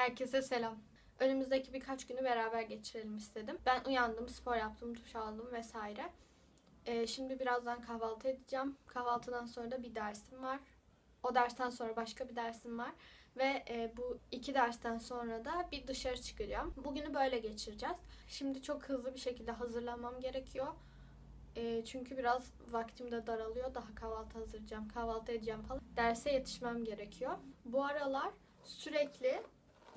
Herkese selam. Önümüzdeki birkaç günü beraber geçirelim istedim. Ben uyandım, spor yaptım, duş aldım vesaire. Ee, şimdi birazdan kahvaltı edeceğim. Kahvaltıdan sonra da bir dersim var. O dersten sonra başka bir dersim var. Ve e, bu iki dersten sonra da bir dışarı çıkacağım. Bugünü böyle geçireceğiz. Şimdi çok hızlı bir şekilde hazırlanmam gerekiyor. E, çünkü biraz vaktim de daralıyor. Daha kahvaltı hazırlayacağım, kahvaltı edeceğim falan. Derse yetişmem gerekiyor. Bu aralar sürekli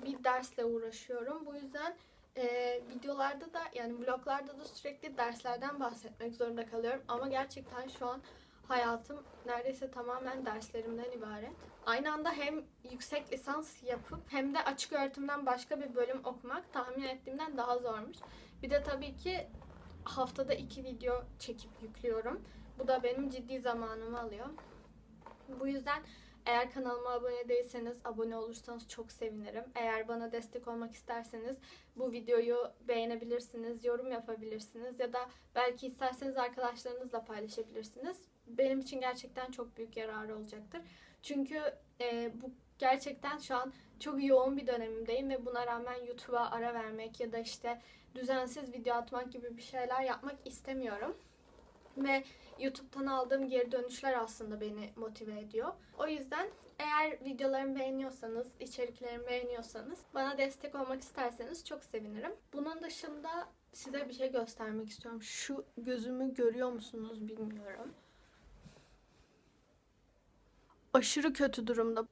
bir dersle uğraşıyorum. Bu yüzden e, videolarda da yani vloglarda da sürekli derslerden bahsetmek zorunda kalıyorum. Ama gerçekten şu an hayatım neredeyse tamamen derslerimden ibaret. Aynı anda hem yüksek lisans yapıp hem de açık öğretimden başka bir bölüm okumak tahmin ettiğimden daha zormuş. Bir de tabii ki haftada iki video çekip yüklüyorum. Bu da benim ciddi zamanımı alıyor. Bu yüzden eğer kanalıma abone değilseniz abone olursanız çok sevinirim. Eğer bana destek olmak isterseniz bu videoyu beğenebilirsiniz, yorum yapabilirsiniz ya da belki isterseniz arkadaşlarınızla paylaşabilirsiniz. Benim için gerçekten çok büyük yararı olacaktır. Çünkü e, bu gerçekten şu an çok yoğun bir dönemimdeyim ve buna rağmen YouTube'a ara vermek ya da işte düzensiz video atmak gibi bir şeyler yapmak istemiyorum. Ve YouTube'dan aldığım geri dönüşler aslında beni motive ediyor. O yüzden eğer videolarımı beğeniyorsanız, içeriklerimi beğeniyorsanız, bana destek olmak isterseniz çok sevinirim. Bunun dışında size bir şey göstermek istiyorum. Şu gözümü görüyor musunuz bilmiyorum. Aşırı kötü durumda.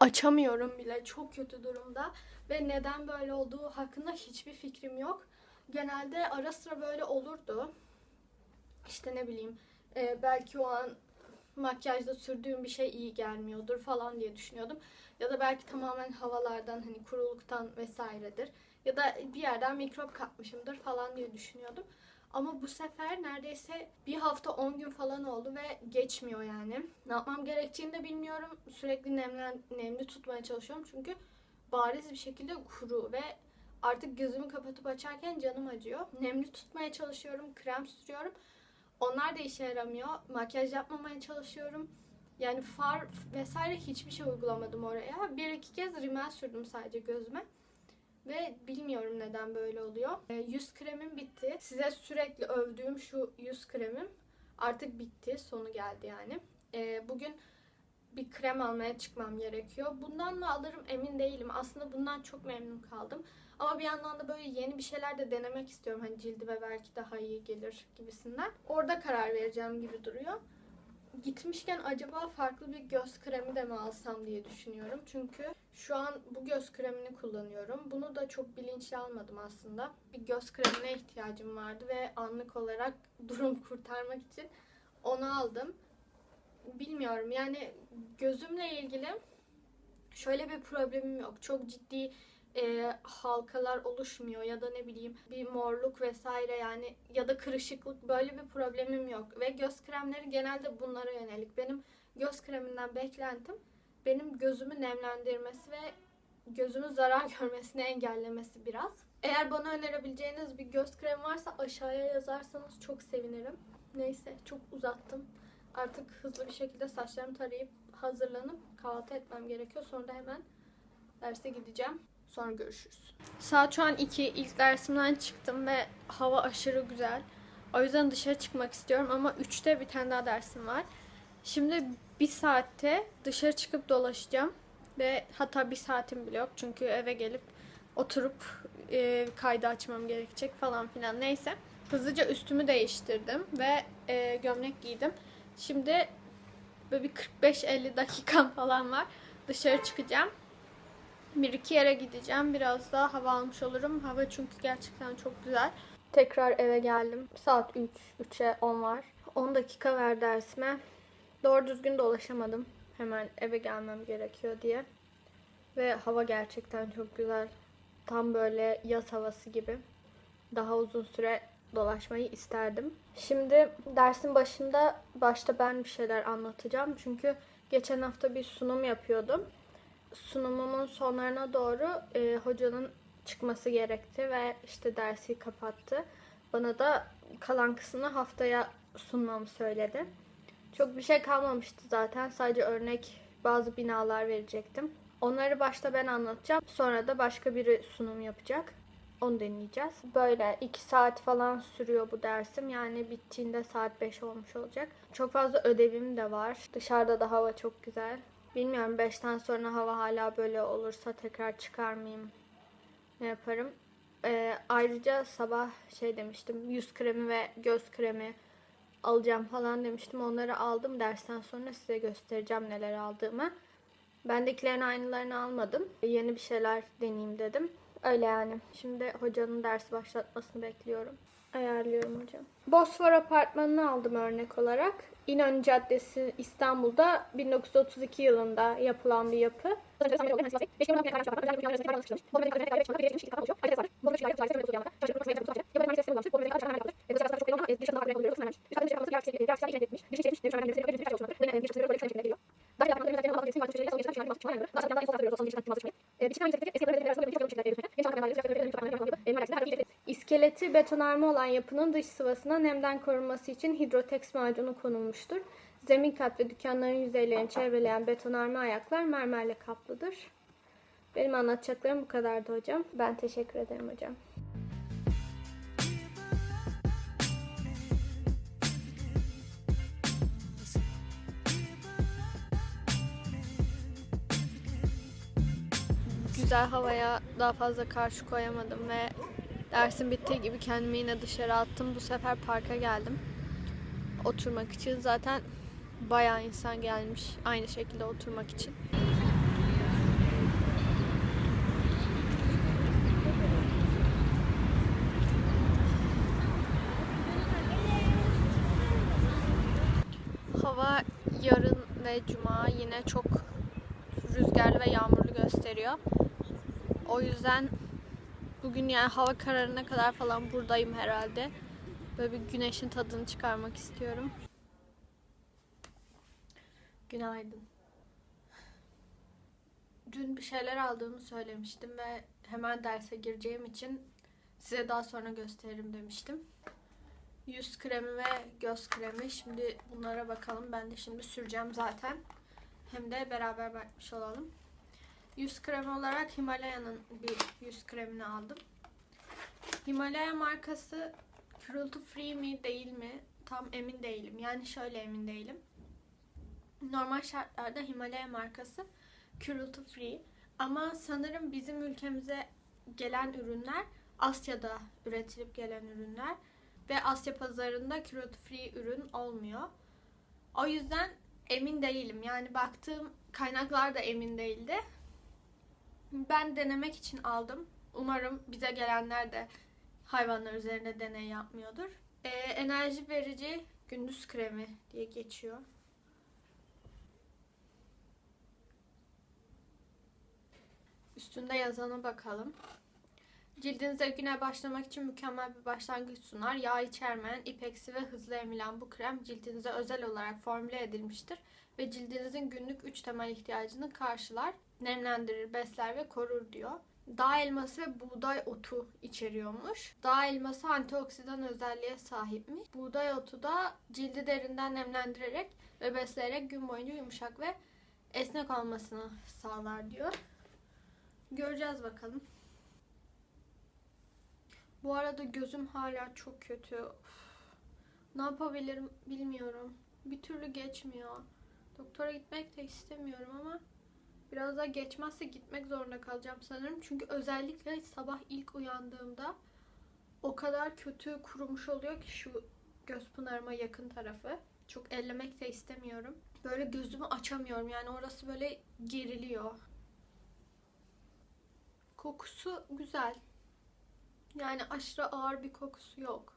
Açamıyorum bile. Çok kötü durumda. Ve neden böyle olduğu hakkında hiçbir fikrim yok. Genelde ara sıra böyle olurdu. İşte ne bileyim e, belki o an makyajda sürdüğüm bir şey iyi gelmiyordur falan diye düşünüyordum. Ya da belki tamamen havalardan hani kuruluktan vesairedir. Ya da bir yerden mikrop kapmışımdır falan diye düşünüyordum. Ama bu sefer neredeyse bir hafta 10 gün falan oldu ve geçmiyor yani. Ne yapmam gerektiğini de bilmiyorum. Sürekli nemlen, nemli tutmaya çalışıyorum çünkü bariz bir şekilde kuru ve artık gözümü kapatıp açarken canım acıyor. Nemli tutmaya çalışıyorum, krem sürüyorum. Onlar da işe yaramıyor. Makyaj yapmamaya çalışıyorum. Yani far vesaire hiçbir şey uygulamadım oraya. Bir iki kez rimel sürdüm sadece gözüme. Ve bilmiyorum neden böyle oluyor. E, yüz kremim bitti. Size sürekli övdüğüm şu yüz kremim artık bitti. Sonu geldi yani. E, bugün bir krem almaya çıkmam gerekiyor. Bundan mı alırım emin değilim. Aslında bundan çok memnun kaldım. Ama bir yandan da böyle yeni bir şeyler de denemek istiyorum. Hani cildime belki daha iyi gelir gibisinden. Orada karar vereceğim gibi duruyor. Gitmişken acaba farklı bir göz kremi de mi alsam diye düşünüyorum. Çünkü şu an bu göz kremini kullanıyorum. Bunu da çok bilinçli almadım aslında. Bir göz kremine ihtiyacım vardı ve anlık olarak durum kurtarmak için onu aldım. Bilmiyorum yani gözümle ilgili şöyle bir problemim yok. Çok ciddi e, halkalar oluşmuyor ya da ne bileyim bir morluk vesaire yani ya da kırışıklık böyle bir problemim yok. Ve göz kremleri genelde bunlara yönelik. Benim göz kreminden beklentim benim gözümü nemlendirmesi ve gözümün zarar görmesini engellemesi biraz. Eğer bana önerebileceğiniz bir göz kremi varsa aşağıya yazarsanız çok sevinirim. Neyse çok uzattım. Artık hızlı bir şekilde saçlarımı tarayıp hazırlanıp kahvaltı etmem gerekiyor. Sonra da hemen derse gideceğim. Sonra görüşürüz. Saat şu an 2. İlk dersimden çıktım ve hava aşırı güzel. O yüzden dışarı çıkmak istiyorum ama 3'te bir tane daha dersim var. Şimdi bir saatte dışarı çıkıp dolaşacağım. Ve hatta bir saatim bile yok. Çünkü eve gelip oturup e, kaydı açmam gerekecek falan filan. Neyse. Hızlıca üstümü değiştirdim ve e, gömlek giydim. Şimdi böyle bir 45-50 dakikam falan var. Dışarı çıkacağım. Bir iki yere gideceğim. Biraz daha hava almış olurum. Hava çünkü gerçekten çok güzel. Tekrar eve geldim. Saat 3, 3'e 10 var. 10 dakika ver dersime. Doğru düzgün dolaşamadım. Hemen eve gelmem gerekiyor diye. Ve hava gerçekten çok güzel. Tam böyle yaz havası gibi. Daha uzun süre dolaşmayı isterdim. Şimdi dersin başında başta ben bir şeyler anlatacağım. Çünkü geçen hafta bir sunum yapıyordum sunumumun sonlarına doğru e, hocanın çıkması gerekti ve işte dersi kapattı. Bana da kalan kısmını haftaya sunmamı söyledi. Çok bir şey kalmamıştı zaten. Sadece örnek bazı binalar verecektim. Onları başta ben anlatacağım. Sonra da başka biri sunum yapacak. Onu deneyeceğiz. Böyle 2 saat falan sürüyor bu dersim. Yani bittiğinde saat 5 olmuş olacak. Çok fazla ödevim de var. Dışarıda da hava çok güzel. Bilmiyorum 5'ten sonra hava hala böyle olursa tekrar çıkar mıyım? Ne yaparım? Ee, ayrıca sabah şey demiştim. Yüz kremi ve göz kremi alacağım falan demiştim. Onları aldım. Dersten sonra size göstereceğim neler aldığımı. Bendekilerin aynılarını almadım. Yeni bir şeyler deneyeyim dedim. Öyle yani. Şimdi hocanın dersi başlatmasını bekliyorum. Ayarlıyorum hocam. Bosfor Apartmanı'nı aldım örnek olarak. İnönü Caddesi İstanbul'da 1932 yılında yapılan bir yapı. İskeleti betonarme olan yapının dış sıvasına nemden korunması için hidroteks macunu konulmuştur. Zemin kat ve dükkanların yüzeylerini çevreleyen betonarme ayaklar mermerle kaplıdır. Benim anlatacaklarım bu kadardı hocam. Ben teşekkür ederim hocam. Güzel havaya daha fazla karşı koyamadım ve dersin bittiği gibi kendimi yine dışarı attım. Bu sefer parka geldim. Oturmak için zaten bayağı insan gelmiş aynı şekilde oturmak için. Hava yarın ve cuma yine çok rüzgarlı ve yağmurlu gösteriyor. O yüzden bugün yani hava kararına kadar falan buradayım herhalde. Böyle bir güneşin tadını çıkarmak istiyorum. Günaydın. Dün bir şeyler aldığımı söylemiştim ve hemen derse gireceğim için size daha sonra gösteririm demiştim. Yüz kremi ve göz kremi. Şimdi bunlara bakalım. Ben de şimdi süreceğim zaten. Hem de beraber bakmış olalım. Yüz kremi olarak Himalaya'nın bir yüz kremini aldım. Himalaya markası cruelty free mi değil mi tam emin değilim. Yani şöyle emin değilim. Normal şartlarda Himalaya markası cruelty free ama sanırım bizim ülkemize gelen ürünler Asya'da üretilip gelen ürünler ve Asya pazarında cruelty free ürün olmuyor. O yüzden emin değilim. Yani baktığım kaynaklar da emin değildi. Ben denemek için aldım. Umarım bize gelenler de hayvanlar üzerinde deney yapmıyordur. Ee, enerji verici gündüz kremi diye geçiyor. Üstünde yazana bakalım. Cildinize güne başlamak için mükemmel bir başlangıç sunar. Yağ içermeyen, ipeksi ve hızlı emilen bu krem cildinize özel olarak formüle edilmiştir ve cildinizin günlük 3 temel ihtiyacını karşılar, nemlendirir, besler ve korur diyor. Dağ elması ve buğday otu içeriyormuş. Dağ elması antioksidan özelliğe sahipmiş. Buğday otu da cildi derinden nemlendirerek ve besleyerek gün boyunca yumuşak ve esnek olmasını sağlar diyor. Göreceğiz bakalım. Bu arada gözüm hala çok kötü. Uf. Ne yapabilirim bilmiyorum. Bir türlü geçmiyor. Doktora gitmek de istemiyorum ama biraz daha geçmezse gitmek zorunda kalacağım sanırım. Çünkü özellikle sabah ilk uyandığımda o kadar kötü kurumuş oluyor ki şu göz pınarıma yakın tarafı. Çok ellemek de istemiyorum. Böyle gözümü açamıyorum. Yani orası böyle geriliyor. Kokusu güzel. Yani aşırı ağır bir kokusu yok.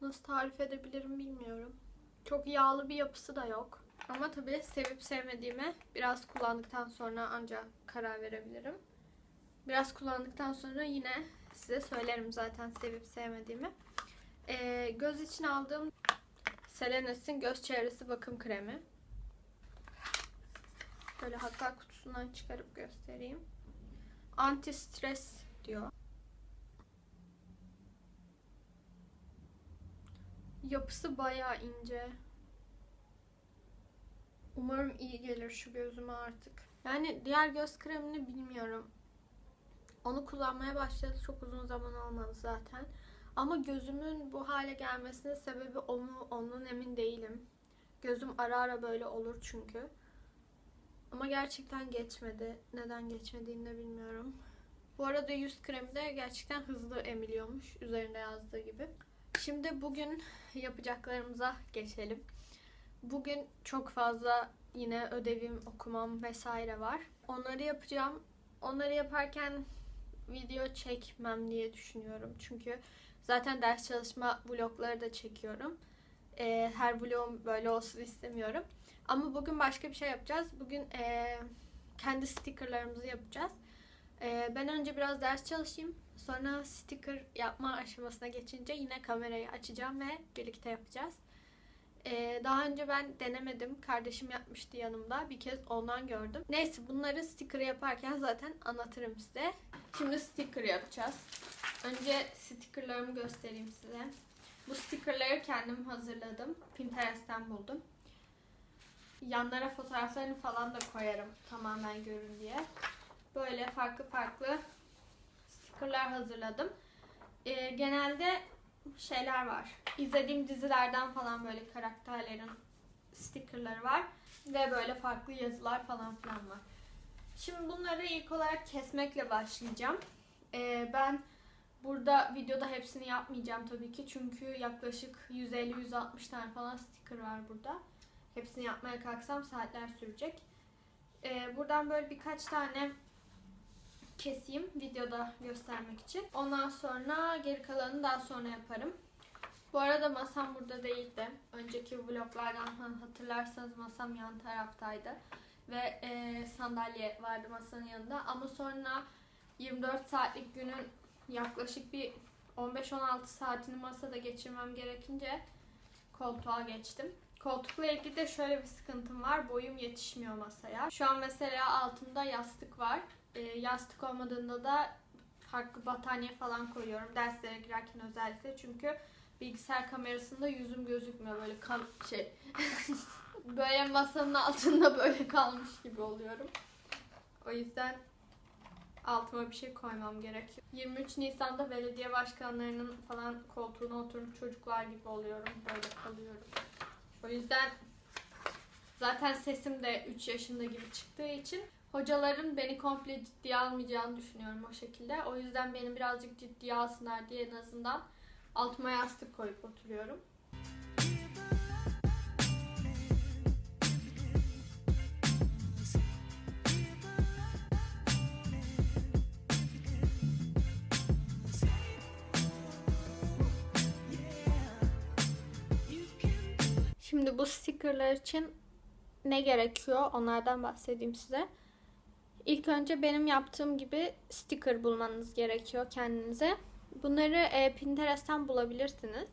Nasıl tarif edebilirim bilmiyorum. Çok yağlı bir yapısı da yok. Ama tabii sevip sevmediğime biraz kullandıktan sonra ancak karar verebilirim. Biraz kullandıktan sonra yine size söylerim zaten sevip sevmediğimi. Ee, göz için aldığım Selenes'in göz çevresi bakım kremi. Böyle hatta kutusundan çıkarıp göstereyim. Anti stres diyor. Yapısı bayağı ince. Umarım iyi gelir şu gözüme artık. Yani diğer göz kremini bilmiyorum. Onu kullanmaya başladı çok uzun zaman olmadı zaten. Ama gözümün bu hale gelmesinin sebebi o mu ondan emin değilim. Gözüm ara ara böyle olur çünkü. Ama gerçekten geçmedi. Neden geçmediğini de bilmiyorum. Bu arada yüz kremi de gerçekten hızlı emiliyormuş. Üzerinde yazdığı gibi. Şimdi bugün yapacaklarımıza geçelim. Bugün çok fazla yine ödevim, okumam vesaire var. Onları yapacağım. Onları yaparken video çekmem diye düşünüyorum. Çünkü zaten ders çalışma vlogları da çekiyorum. Ee, her vlogum böyle olsun istemiyorum. Ama bugün başka bir şey yapacağız. Bugün ee, kendi stickerlarımızı yapacağız. Ee, ben önce biraz ders çalışayım. Sonra sticker yapma aşamasına geçince yine kamerayı açacağım ve birlikte yapacağız. Ee, daha önce ben denemedim. Kardeşim yapmıştı yanımda. Bir kez ondan gördüm. Neyse bunları sticker yaparken zaten anlatırım size. Şimdi sticker yapacağız. Önce stickerlarımı göstereyim size. Bu stickerları kendim hazırladım. Pinterest'ten buldum. Yanlara fotoğraflarını falan da koyarım tamamen görün diye. Böyle farklı farklı stickerlar hazırladım. Ee, genelde şeyler var. İzlediğim dizilerden falan böyle karakterlerin stickerları var. Ve böyle farklı yazılar falan filan var. Şimdi bunları ilk olarak kesmekle başlayacağım. Ee, ben burada videoda hepsini yapmayacağım tabii ki. Çünkü yaklaşık 150-160 tane falan sticker var burada. Hepsini yapmaya kalksam saatler sürecek. Ee, buradan böyle birkaç tane keseyim videoda göstermek için. Ondan sonra geri kalanını daha sonra yaparım. Bu arada masam burada değildi. Önceki vloglardan hatırlarsanız masam yan taraftaydı. Ve e, sandalye vardı masanın yanında. Ama sonra 24 saatlik günün yaklaşık bir 15-16 saatini masada geçirmem gerekince koltuğa geçtim. Koltukla ilgili de şöyle bir sıkıntım var. Boyum yetişmiyor masaya. Şu an mesela altımda yastık var. E, yastık olmadığında da farklı battaniye falan koyuyorum. Derslere girerken özellikle. Çünkü bilgisayar kamerasında yüzüm gözükmüyor. Böyle kal şey böyle masanın altında böyle kalmış gibi oluyorum. O yüzden altıma bir şey koymam gerekiyor. 23 Nisan'da belediye başkanlarının falan koltuğuna oturmuş çocuklar gibi oluyorum. Böyle kalıyorum. O yüzden zaten sesim de 3 yaşında gibi çıktığı için hocaların beni komple ciddiye almayacağını düşünüyorum o şekilde. O yüzden beni birazcık ciddiye alsınlar diye en azından altıma yastık koyup oturuyorum. Şimdi bu stickerlar için ne gerekiyor onlardan bahsedeyim size. İlk önce benim yaptığım gibi sticker bulmanız gerekiyor kendinize. Bunları e, Pinterest'ten bulabilirsiniz.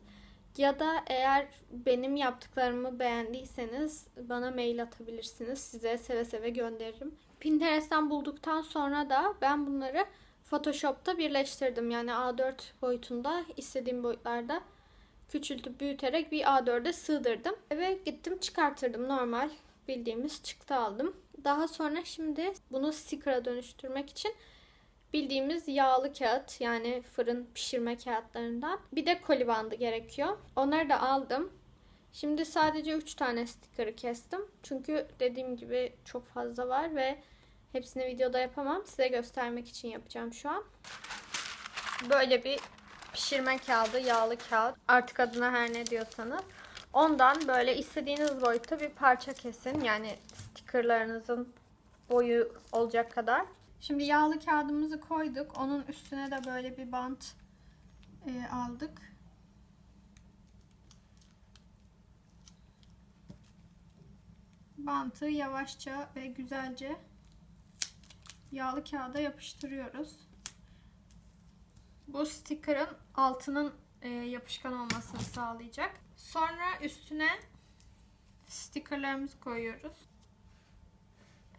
Ya da eğer benim yaptıklarımı beğendiyseniz bana mail atabilirsiniz. Size seve seve gönderirim. Pinterest'ten bulduktan sonra da ben bunları Photoshop'ta birleştirdim. Yani A4 boyutunda istediğim boyutlarda küçültüp büyüterek bir A4'e sığdırdım. Ve gittim çıkartırdım normal bildiğimiz çıktı aldım. Daha sonra şimdi bunu sticker'a dönüştürmek için bildiğimiz yağlı kağıt yani fırın pişirme kağıtlarından bir de koli bandı gerekiyor. Onları da aldım. Şimdi sadece 3 tane sticker'ı kestim. Çünkü dediğim gibi çok fazla var ve hepsini videoda yapamam. Size göstermek için yapacağım şu an. Böyle bir pişirme kağıdı, yağlı kağıt. Artık adına her ne diyorsanız. Ondan böyle istediğiniz boyutta bir parça kesin. Yani stickerlarınızın boyu olacak kadar. Şimdi yağlı kağıdımızı koyduk. Onun üstüne de böyle bir bant e, aldık. Bantı yavaşça ve güzelce yağlı kağıda yapıştırıyoruz. Bu sticker'ın altının e, yapışkan olmasını sağlayacak. Sonra üstüne stickerlarımızı koyuyoruz.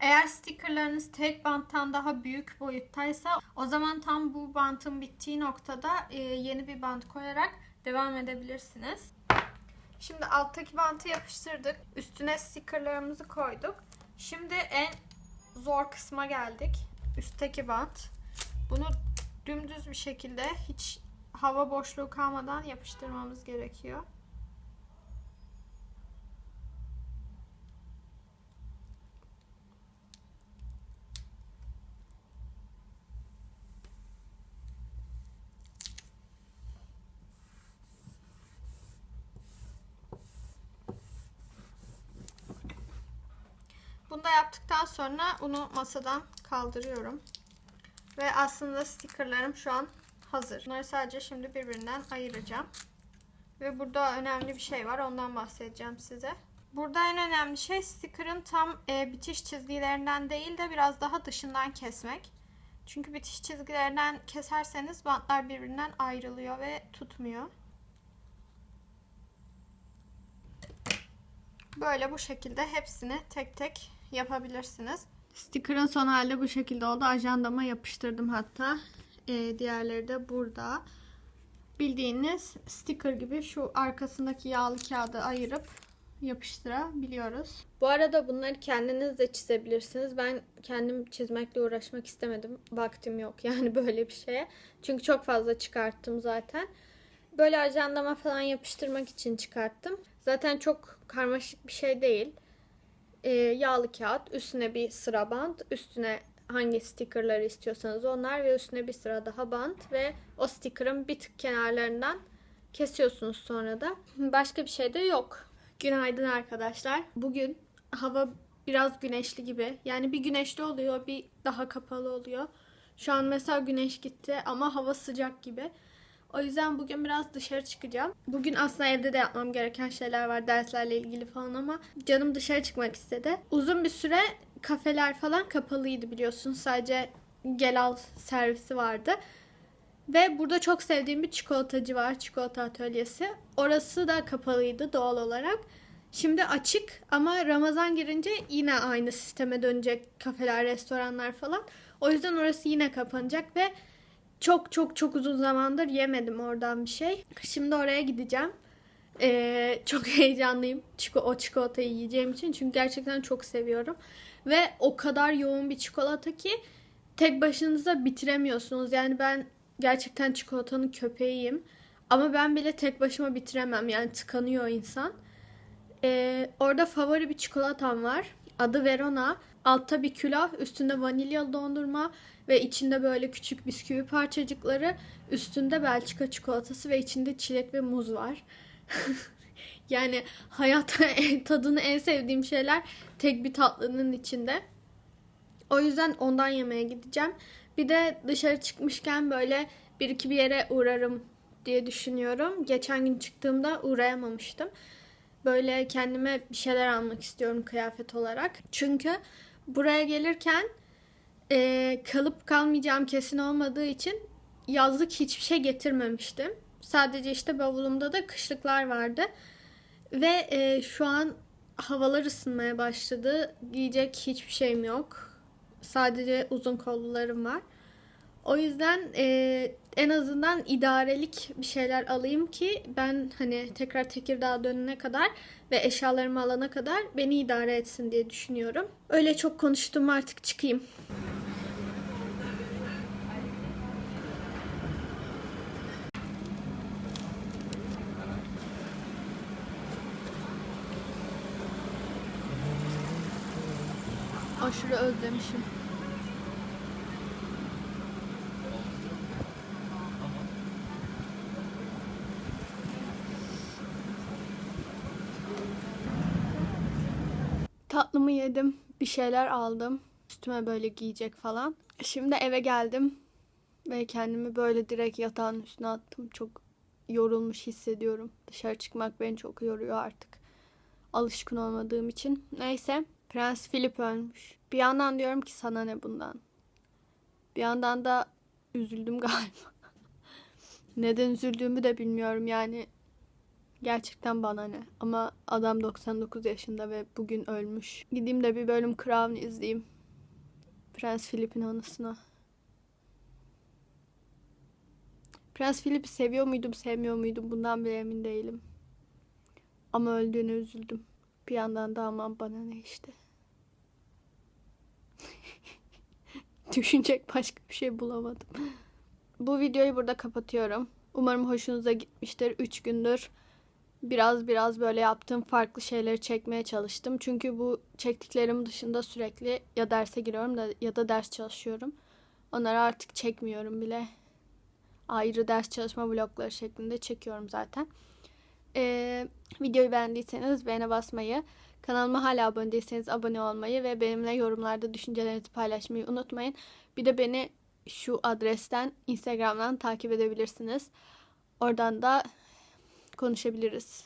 Eğer stickerlarınız tek banttan daha büyük boyuttaysa o zaman tam bu bantın bittiği noktada e, yeni bir bant koyarak devam edebilirsiniz. Şimdi alttaki bantı yapıştırdık. Üstüne stickerlarımızı koyduk. Şimdi en zor kısma geldik. Üstteki bant. Bunu dümdüz bir şekilde hiç hava boşluğu kalmadan yapıştırmamız gerekiyor. Bunu da yaptıktan sonra bunu masadan kaldırıyorum. Ve aslında stickerlarım şu an hazır. Bunları sadece şimdi birbirinden ayıracağım. Ve burada önemli bir şey var. Ondan bahsedeceğim size. Burada en önemli şey sticker'ın tam e, bitiş çizgilerinden değil de biraz daha dışından kesmek. Çünkü bitiş çizgilerinden keserseniz bantlar birbirinden ayrılıyor ve tutmuyor. Böyle bu şekilde hepsini tek tek yapabilirsiniz. Sticker'ın son hali bu şekilde oldu. Ajandama yapıştırdım hatta. Ee, diğerleri de burada. Bildiğiniz sticker gibi şu arkasındaki yağlı kağıdı ayırıp yapıştırabiliyoruz. Bu arada bunları kendiniz de çizebilirsiniz. Ben kendim çizmekle uğraşmak istemedim. Vaktim yok yani böyle bir şeye. Çünkü çok fazla çıkarttım zaten. Böyle ajandama falan yapıştırmak için çıkarttım. Zaten çok karmaşık bir şey değil. Ee, yağlı kağıt, üstüne bir sıra bant, üstüne hangi stickerları istiyorsanız onlar ve üstüne bir sıra daha bant ve o sticker'ın bir tık kenarlarından kesiyorsunuz sonra da. Başka bir şey de yok. Günaydın arkadaşlar. Bugün hava biraz güneşli gibi. Yani bir güneşli oluyor, bir daha kapalı oluyor. Şu an mesela güneş gitti ama hava sıcak gibi. O yüzden bugün biraz dışarı çıkacağım. Bugün aslında evde de yapmam gereken şeyler var derslerle ilgili falan ama canım dışarı çıkmak istedi. Uzun bir süre kafeler falan kapalıydı biliyorsunuz. Sadece gel al servisi vardı. Ve burada çok sevdiğim bir çikolatacı var. Çikolata atölyesi. Orası da kapalıydı doğal olarak. Şimdi açık ama Ramazan girince yine aynı sisteme dönecek kafeler, restoranlar falan. O yüzden orası yine kapanacak ve çok çok çok uzun zamandır yemedim oradan bir şey. Şimdi oraya gideceğim. Ee, çok heyecanlıyım çiko o çikolatayı yiyeceğim için. Çünkü gerçekten çok seviyorum. Ve o kadar yoğun bir çikolata ki tek başınıza bitiremiyorsunuz. Yani ben gerçekten çikolatanın köpeğiyim. Ama ben bile tek başıma bitiremem. Yani tıkanıyor insan. Ee, orada favori bir çikolatam var. Adı Verona altta bir külah üstünde vanilyalı dondurma ve içinde böyle küçük bisküvi parçacıkları üstünde Belçika çikolatası ve içinde çilek ve muz var. yani hayatta tadını en sevdiğim şeyler tek bir tatlının içinde. O yüzden ondan yemeye gideceğim. Bir de dışarı çıkmışken böyle bir iki bir yere uğrarım diye düşünüyorum. Geçen gün çıktığımda uğrayamamıştım. Böyle kendime bir şeyler almak istiyorum kıyafet olarak. Çünkü buraya gelirken e, kalıp kalmayacağım kesin olmadığı için yazlık hiçbir şey getirmemiştim. Sadece işte bavulumda da kışlıklar vardı. Ve e, şu an havalar ısınmaya başladı. Giyecek hiçbir şeyim yok. Sadece uzun kollularım var. O yüzden e, en azından idarelik bir şeyler alayım ki ben hani tekrar Tekirdağ'a dönene kadar ve eşyalarımı alana kadar beni idare etsin diye düşünüyorum. Öyle çok konuştum artık çıkayım. Aşırı özlemişim. Yedim. Bir şeyler aldım. Üstüme böyle giyecek falan. Şimdi eve geldim. Ve kendimi böyle direkt yatağın üstüne attım. Çok yorulmuş hissediyorum. Dışarı çıkmak beni çok yoruyor artık. Alışkın olmadığım için. Neyse. Prens Philip ölmüş. Bir yandan diyorum ki sana ne bundan. Bir yandan da üzüldüm galiba. Neden üzüldüğümü de bilmiyorum yani. Gerçekten bana ne. Ama adam 99 yaşında ve bugün ölmüş. Gideyim de bir bölüm Crown izleyeyim. Prens Philip'in anısına. Prens Philip'i seviyor muydum, sevmiyor muydum bundan bile emin değilim. Ama öldüğüne üzüldüm. Bir yandan da aman bana ne işte. Düşünecek başka bir şey bulamadım. Bu videoyu burada kapatıyorum. Umarım hoşunuza gitmiştir. 3 gündür biraz biraz böyle yaptığım farklı şeyleri çekmeye çalıştım. Çünkü bu çektiklerim dışında sürekli ya derse giriyorum da ya da ders çalışıyorum. Onları artık çekmiyorum bile. Ayrı ders çalışma vlogları şeklinde çekiyorum zaten. Ee, videoyu beğendiyseniz beğene basmayı, kanalıma hala abone değilseniz abone olmayı ve benimle yorumlarda düşüncelerinizi paylaşmayı unutmayın. Bir de beni şu adresten Instagram'dan takip edebilirsiniz. Oradan da konuşabiliriz.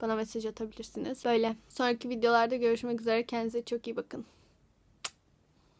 Bana mesaj atabilirsiniz. Böyle. Sonraki videolarda görüşmek üzere. Kendinize çok iyi bakın.